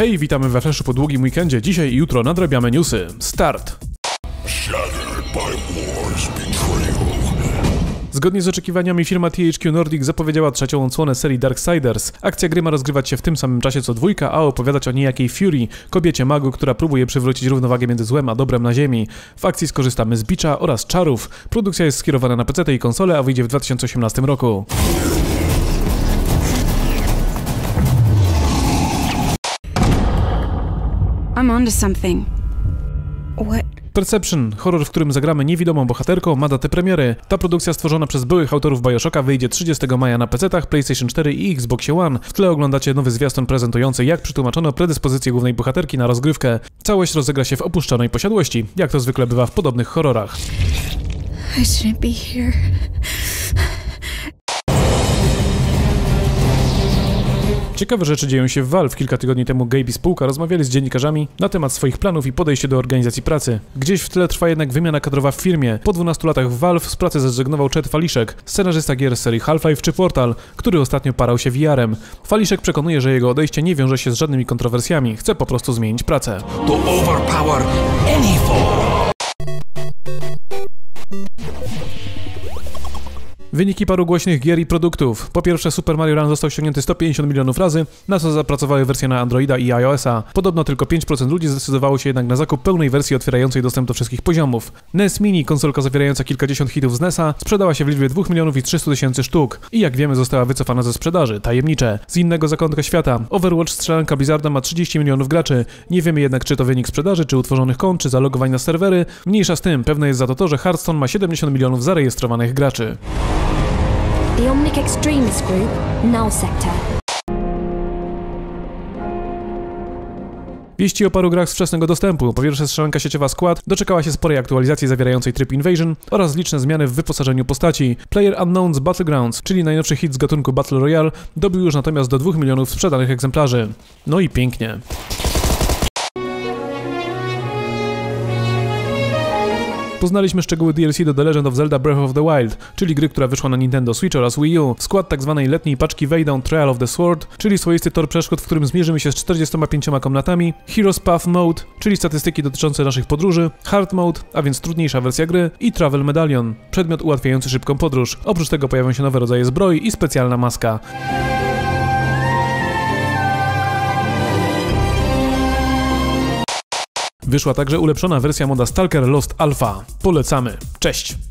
Hej, witamy we Flashu po długim weekendzie. Dzisiaj i jutro nadrabiamy newsy. Start! Zgodnie z oczekiwaniami firma THQ Nordic zapowiedziała trzecią odsłonę serii Darksiders. Akcja gry ma rozgrywać się w tym samym czasie co dwójka, a opowiadać o niejakiej Fury, kobiecie magu, która próbuje przywrócić równowagę między złem a dobrem na ziemi. W akcji skorzystamy z bicza oraz czarów. Produkcja jest skierowana na PC i konsole, a wyjdzie w 2018 roku. I'm onto something. What? Perception, horror, w którym zagramy niewidomą bohaterką, ma datę premiery. Ta produkcja stworzona przez byłych autorów Bioshocka wyjdzie 30 maja na PC-tach, PlayStation 4 i Xbox One. W tle oglądacie nowy zwiastun prezentujący, jak przetłumaczono predyspozycję głównej bohaterki na rozgrywkę. Całość rozegra się w opuszczonej posiadłości, jak to zwykle bywa w podobnych horrorach. I shouldn't be here. Ciekawe rzeczy dzieją się w Valve. Kilka tygodni temu Gabe i spółka rozmawiali z dziennikarzami na temat swoich planów i podejście do organizacji pracy. Gdzieś w tle trwa jednak wymiana kadrowa w firmie. Po 12 latach w Valve z pracy zrezygnował Chet Faliszek, scenarzysta gier serii Half-Life czy Portal, który ostatnio parał się VR-em. Faliszek przekonuje, że jego odejście nie wiąże się z żadnymi kontrowersjami, chce po prostu zmienić pracę. to overpower any foe. Wyniki paru głośnych gier i produktów. Po pierwsze, Super Mario Run został ściągnięty 150 milionów razy, na co zapracowały wersje na Androida i iOS-a. Podobno tylko 5% ludzi zdecydowało się jednak na zakup pełnej wersji otwierającej dostęp do wszystkich poziomów. NES Mini, konsolka zawierająca kilkadziesiąt hitów z NES-a, sprzedała się w liczbie 2 milionów i 300 tysięcy sztuk. I jak wiemy, została wycofana ze sprzedaży. Tajemnicze. Z innego zakątka świata. Overwatch strzelanka Blizzarda ma 30 milionów graczy. Nie wiemy jednak, czy to wynik sprzedaży, czy utworzonych kont, czy zalogowań na serwery. Mniejsza z tym, pewne jest za to to, że Hearthstone ma 70 milionów zarejestrowanych graczy. The Omnic Extremist Group, Null Sector. Wieści o paru grach z wczesnego dostępu. Po pierwsze strzelanka sieciowa Squad doczekała się sporej aktualizacji zawierającej tryb Invasion oraz liczne zmiany w wyposażeniu postaci. Player Unknown's Battlegrounds, czyli najnowszy hit z gatunku Battle Royale, dobił już natomiast do 2 milionów sprzedanych egzemplarzy. No i pięknie. Poznaliśmy szczegóły DLC do The Legend of Zelda Breath of the Wild, czyli gry, która wyszła na Nintendo Switch oraz Wii U. W skład tzw. letniej paczki wejdą Trial of the Sword, czyli swoisty tor przeszkód, w którym zmierzymy się z 45 komnatami, Heroes Path Mode, czyli statystyki dotyczące naszych podróży, Hard Mode, a więc trudniejsza wersja gry i Travel Medallion, przedmiot ułatwiający szybką podróż. Oprócz tego pojawią się nowe rodzaje zbroi i specjalna maska. Wyszła także ulepszona wersja moda Stalker Lost Alpha. Polecamy. Cześć!